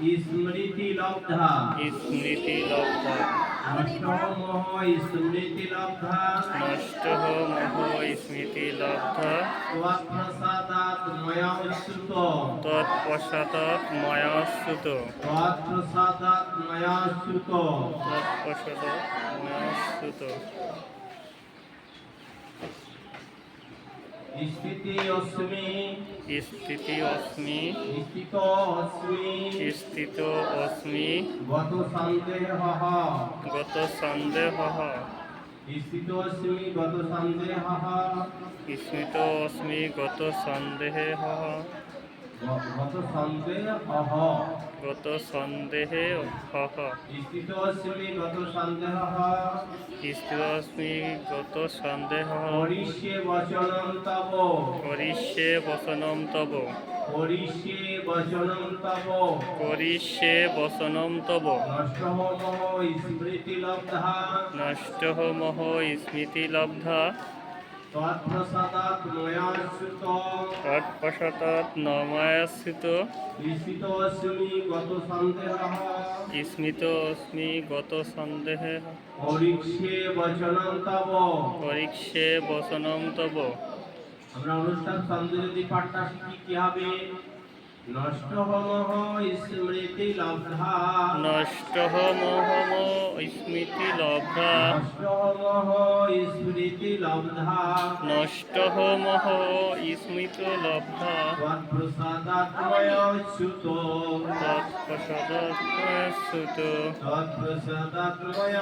স্মৃতি লব্ধা। স্মৃতি লব্ধা। নষ্ট মহ স্মৃতি লব্ধা। নষ্ট মহ স্মৃতিলব্ধা স্মৃতিলব্ধা নষ্টমোহ স্মৃতিলব্ধা নষ্টমোহ স্মৃতিলব্ধা তৎপ্রসাদাৎ ময়াশ্রুত তৎপশ্চাতাৎ ময়াশ্রুত তৎপ্রসাদাৎ ময়াশ্রুত ময়া ময়াশ্রুত স্থিতি অস্মি। স্থিতি অস্মি। স্থিত অস্মি। স্থিত অস্মি। গত সন্দেহ। গত সন্দেহ। স্থিত অস্মি গত সন্দেহ। স্থিত অস্মি গত সন্দেহ। গত সন্দেহে অহ গত সন্দেহে অহ স্থিত অস্মি গত সন্দেহ করিষ্যে বচনম তব করিষ্যে বচনম তব নষ্ট মহ স্মৃতিলব্ধা নষ্ট মহ স্মৃতিলব্ধা তৎপ্রসাদাৎ ময়াশ্রিত তৎপ্রসাদাৎ নময়াশ্রিত। ঈশিত অস্মি গত সন্দেহ ঈস্মিত অস্মি গত সন্দেহে পরীক্ষে বচনম আমরা অনুষ্ঠান সন্দেহ পাঠটা শিখি কি হবে নষ্ট হমহ স্মৃতি লব্ধা। নষ্ট মোহম স্মৃতি লব্ধা। নষ্ট হমহ স্মৃতি লব্ধা। নষ্ট মোহ স্মৃত লব্ধা। তৎপ্রসাদাত্ময় তৎপশদৎময়শ্রুত তৎপ্রসাদাত্ময়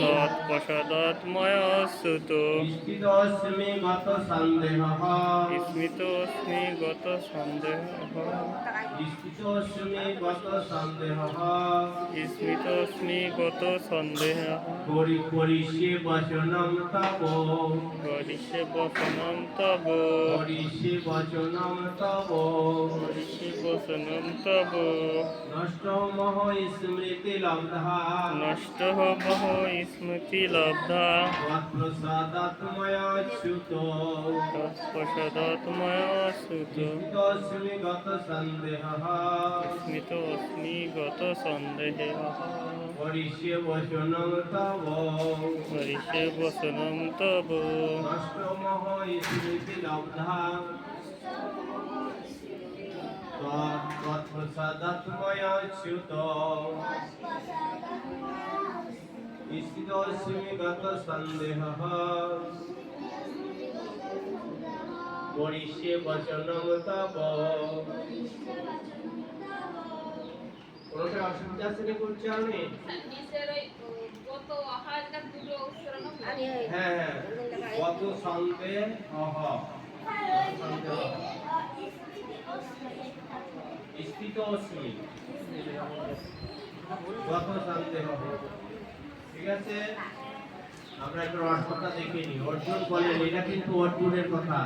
তৎপশদৎময়শ্রুত স্থিতস্মি গত সন্দেহः। স্মৃতস্মি গত সন্দেহ। স্থিতস্মি গত সন্দেহः। স্মৃতস্মি গত সন্দেহ। করি করিষ্যে বচনম তব। করিষে বসনম তব। করিষ্যে বচনম তব। করিষে বসনম তব। নষ্ট মহ স্মৃতি লব্ধা। নষ্ট বহ স্মৃতি লব্ধা। তৎপ্রসাদাত্ময় তৎপশদৎময়শ্রুত স্থিতস্মি গত সন্দেহः স্মৃত অস্মি গত সন্দেহে করিষ্যে বচনম তব। হরিষে বসনম তব। নষ্ট মহ স্মৃতি লব্ধা তৎপ্রসাদাত্ময় চ্যুত স্থিতস্মি গত সন্দেহः করিষ্যে বচনম তব। কোনটা অসুবিধা আছে নাকি উচ্চারণে হ্যাঁ হ্যাঁ। কত সন্দেহ স্থিত অস্মি কত সন্দেহ ঠিক আছে? আমরা একটু অর্থটা দেখে অর্জুন বললেন এটা কিন্তু অর্জুনের কথা।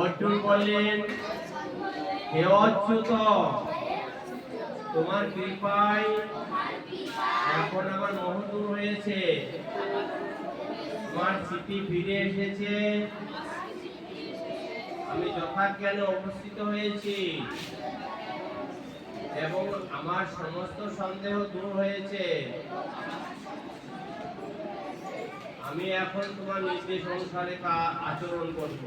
অর্জুন বললেন হে অচ্যুত, তোমার কৃপায় এখন আমার মহদূর হয়েছে। আমার স্মৃতি ফিরে এসেছে। আমি যথাজ্ঞানে উপস্থিত হয়েছি এবং আমার সমস্ত সন্দেহ দূর হয়েছে। আমি এখন তোমার নির্দেশ অনুসারে কা আচরণ করব।